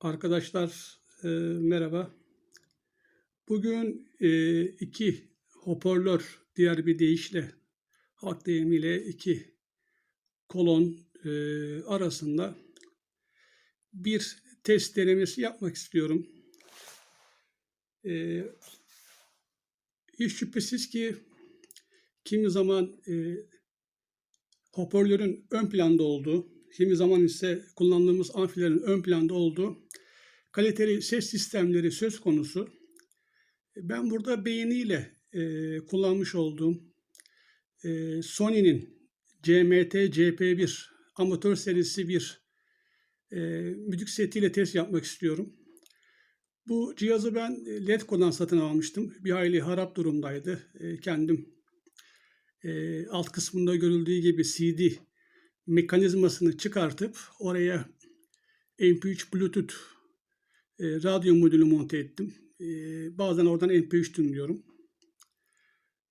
Arkadaşlar e, merhaba. Bugün e, iki hoparlör diğer bir deyişle halk deyimiyle iki kolon e, arasında bir test denemesi yapmak istiyorum. E, hiç şüphesiz ki kimi zaman e, hoparlörün ön planda olduğu, kimi zaman ise kullandığımız amfilerin ön planda olduğu kaliteli ses sistemleri söz konusu. Ben burada beğeniyle e, kullanmış olduğum e, Sony'nin CMT CP1 amatör serisi bir e, müzik setiyle test yapmak istiyorum. Bu cihazı ben Letgo'dan satın almıştım. Bir hayli harap durumdaydı. E, kendim e, alt kısmında görüldüğü gibi CD mekanizmasını çıkartıp oraya MP3 Bluetooth e, radyo modülü monte ettim. E, bazen oradan MP3 dinliyorum.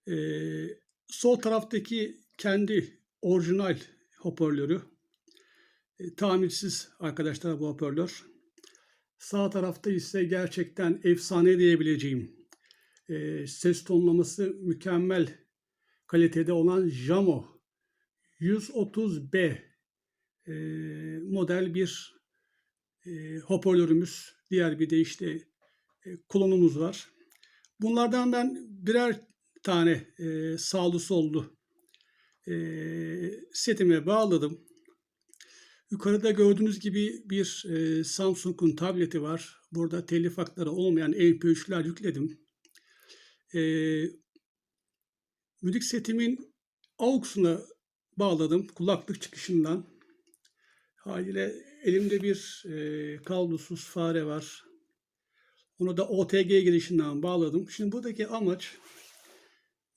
E, sol taraftaki kendi orijinal hoparlörü. E, tamirsiz arkadaşlar bu hoparlör. Sağ tarafta ise gerçekten efsane diyebileceğim e, ses tonlaması mükemmel kalitede olan Jamo 130B e, model bir e, hoparlörümüz, diğer bir de işte e, klonumuz var. Bunlardan ben birer tane e, sağlı sollu e, setime bağladım. Yukarıda gördüğünüz gibi bir e, Samsung'un tableti var. Burada telif hakları olmayan MP3'ler yükledim. E, müzik setimin AUX'una bağladım kulaklık çıkışından. Haliyle elimde bir e, kablosuz fare var. Onu da OTG girişinden bağladım. Şimdi buradaki amaç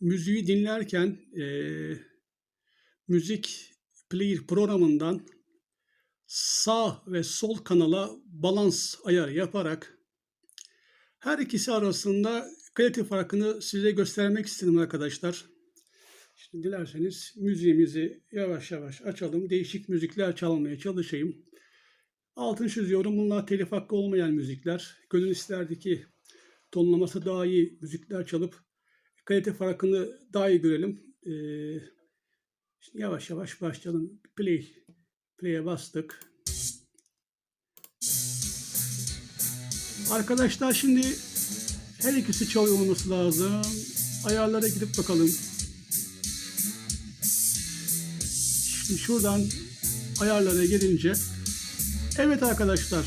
müziği dinlerken e, müzik player programından sağ ve sol kanala balans ayarı yaparak her ikisi arasında kalite farkını size göstermek istedim arkadaşlar. Şimdi dilerseniz müziğimizi yavaş yavaş açalım. Değişik müzikler çalmaya çalışayım. Altın çiziyorum. Bunlar telif hakkı olmayan müzikler. Gönül isterdi ki tonlaması daha iyi müzikler çalıp kalite farkını daha iyi görelim. Ee, şimdi yavaş yavaş başlayalım. Play. Play'e bastık. Arkadaşlar şimdi her ikisi çalıyor olması lazım. Ayarlara gidip bakalım. Şuradan ayarlara gelince Evet arkadaşlar.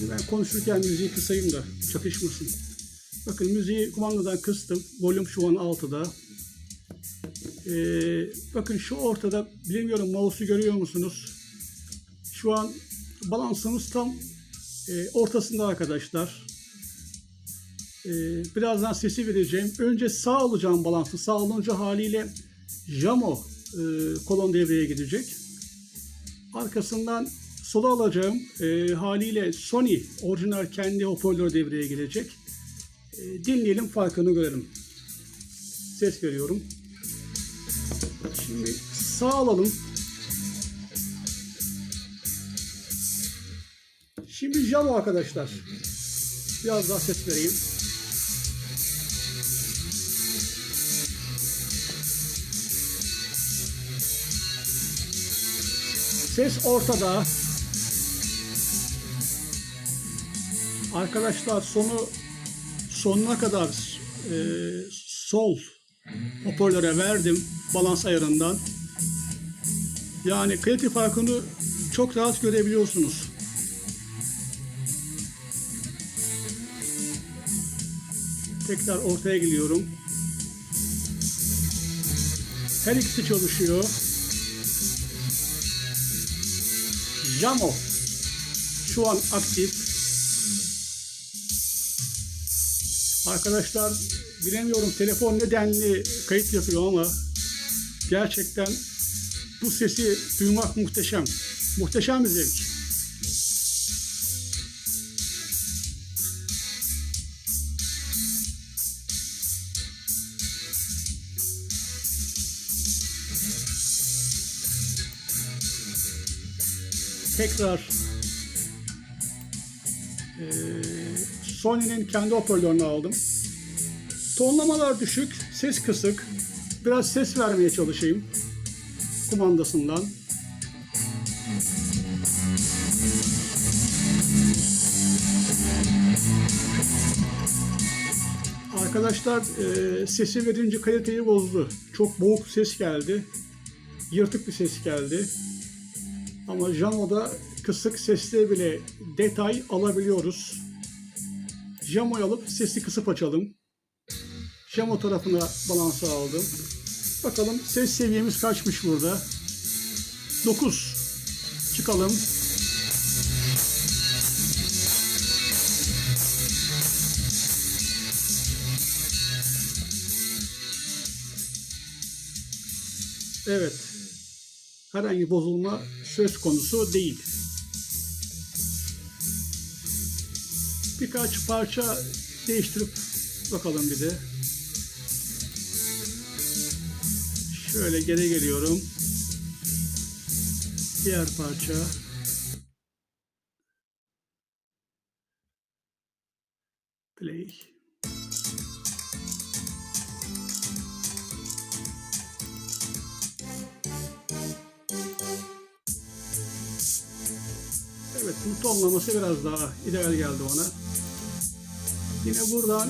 Ben konuşurken müziği kısayım da çakışmasın. Bakın müziği kumandadan kıstım. Volüm şu an 6'da. Ee, bakın şu ortada bilemiyorum mouse'u görüyor musunuz? Şu an balansımız tam e, ortasında arkadaşlar. Ee, birazdan sesi vereceğim. Önce sağ alacağım balansı. Sağ olunca haliyle Jamo e, kolon devreye gidecek. Arkasından sola alacağım e, haliyle Sony orijinal kendi hoparlör devreye girecek. E, dinleyelim farkını görelim. Ses veriyorum. Şimdi sağ alalım. Şimdi Jamo arkadaşlar. Biraz daha ses vereyim. Ses ortada. Arkadaşlar sonu sonuna kadar e, sol hoparlöre verdim balans ayarından. Yani kalite farkını çok rahat görebiliyorsunuz. Tekrar ortaya geliyorum. Her ikisi çalışıyor. Jamo şu an aktif. Arkadaşlar bilemiyorum telefon nedenli kayıt yapıyor ama gerçekten bu sesi duymak muhteşem. Muhteşem bir zevk. Tekrar Ee, Sony'nin kendi hoparlörünü aldım. Tonlamalar düşük, ses kısık. Biraz ses vermeye çalışayım kumandasından. Arkadaşlar e, sesi verince kaliteyi bozdu. Çok boğuk ses geldi. Yırtık bir ses geldi. Ama Jamo'da kısık sesle bile detay alabiliyoruz. Jamo'yu alıp sesi kısıp açalım. Jamo tarafına balansı aldım. Bakalım ses seviyemiz kaçmış burada. 9. Çıkalım. Evet. Herhangi bozulma söz konusu değil. Birkaç parça değiştirip bakalım bir de. Şöyle geri geliyorum. Diğer parça. Play. Evet, bu tonlaması biraz daha ideal geldi ona. Yine buradan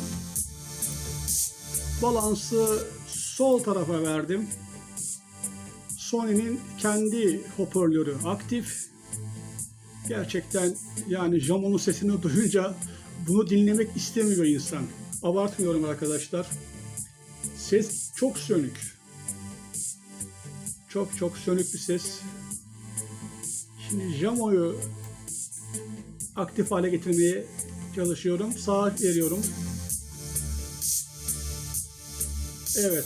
balansı sol tarafa verdim. Sony'nin kendi hoparlörü aktif. Gerçekten yani Jamon'un sesini duyunca bunu dinlemek istemiyor insan. Abartmıyorum arkadaşlar. Ses çok sönük. Çok çok sönük bir ses. Şimdi Jamo'yu aktif hale getirmeye çalışıyorum. Sağa veriyorum. Evet.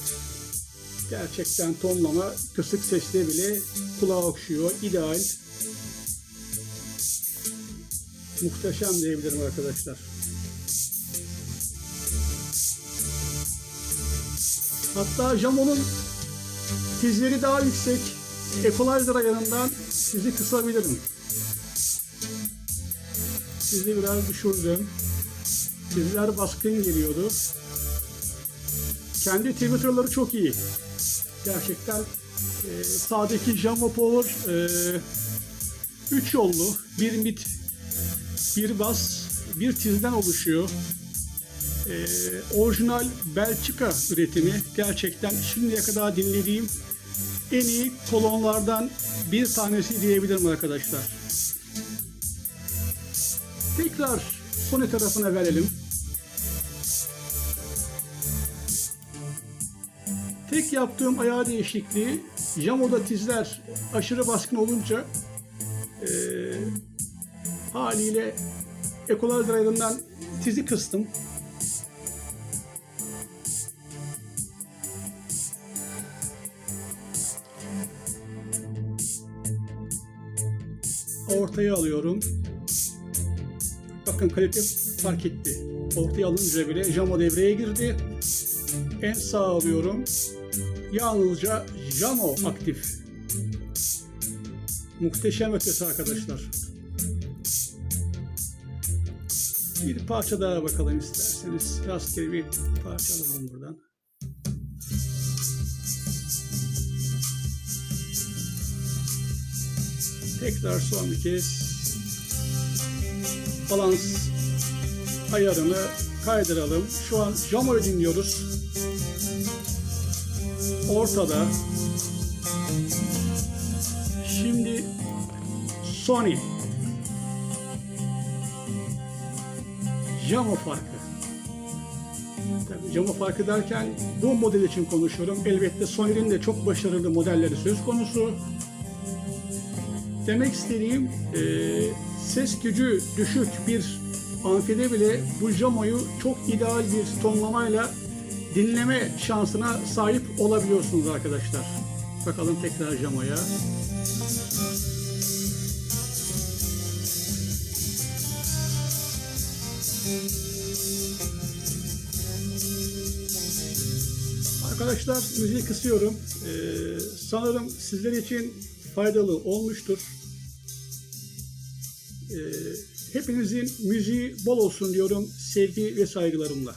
Gerçekten tonlama kısık sesle bile kulağa okşuyor. İdeal. Muhteşem diyebilirim arkadaşlar. Hatta Jamo'nun tizleri daha yüksek. Equalizer ayarından sizi kısabilirim. Sizi biraz düşürdüm. Tizler baskın geliyordu. Kendi Twitter'ları çok iyi. Gerçekten e, sağdaki Jamo Power 3 e, yollu, bir mid, bir bas, bir tizden oluşuyor. E, orijinal Belçika üretimi gerçekten şimdiye kadar dinlediğim en iyi kolonlardan bir tanesi diyebilirim arkadaşlar. Tekrar Sony tarafına verelim. Tek yaptığım ayağı değişikliği Jamo'da tizler aşırı baskın olunca e, haliyle Equalizer ayarından tizi kıstım. Ortaya alıyorum. Bakın kalite fark etti. Ortaya alınca bile Jamo devreye girdi. En sağ alıyorum. Yalnızca Jamo aktif. Muhteşem ötesi arkadaşlar. Bir parça daha bakalım isterseniz. Rastgele bir parça alalım buradan. Tekrar son bir kez balans ayarını kaydıralım. Şu an Jamo'yu dinliyoruz. Ortada. Şimdi Sony. Jamo farkı. Tabii Jamo farkı derken bu model için konuşuyorum. Elbette Sony'nin de çok başarılı modelleri söz konusu. Demek istediğim e, ses gücü düşük bir amfide bile bu Jamo'yu çok ideal bir tonlamayla dinleme şansına sahip olabiliyorsunuz arkadaşlar. Bakalım tekrar Jamo'ya. Arkadaşlar müziği kısıyorum. Ee, sanırım sizler için faydalı olmuştur. Ee, Hepinizin müziği bol olsun diyorum sevgi ve saygılarımla.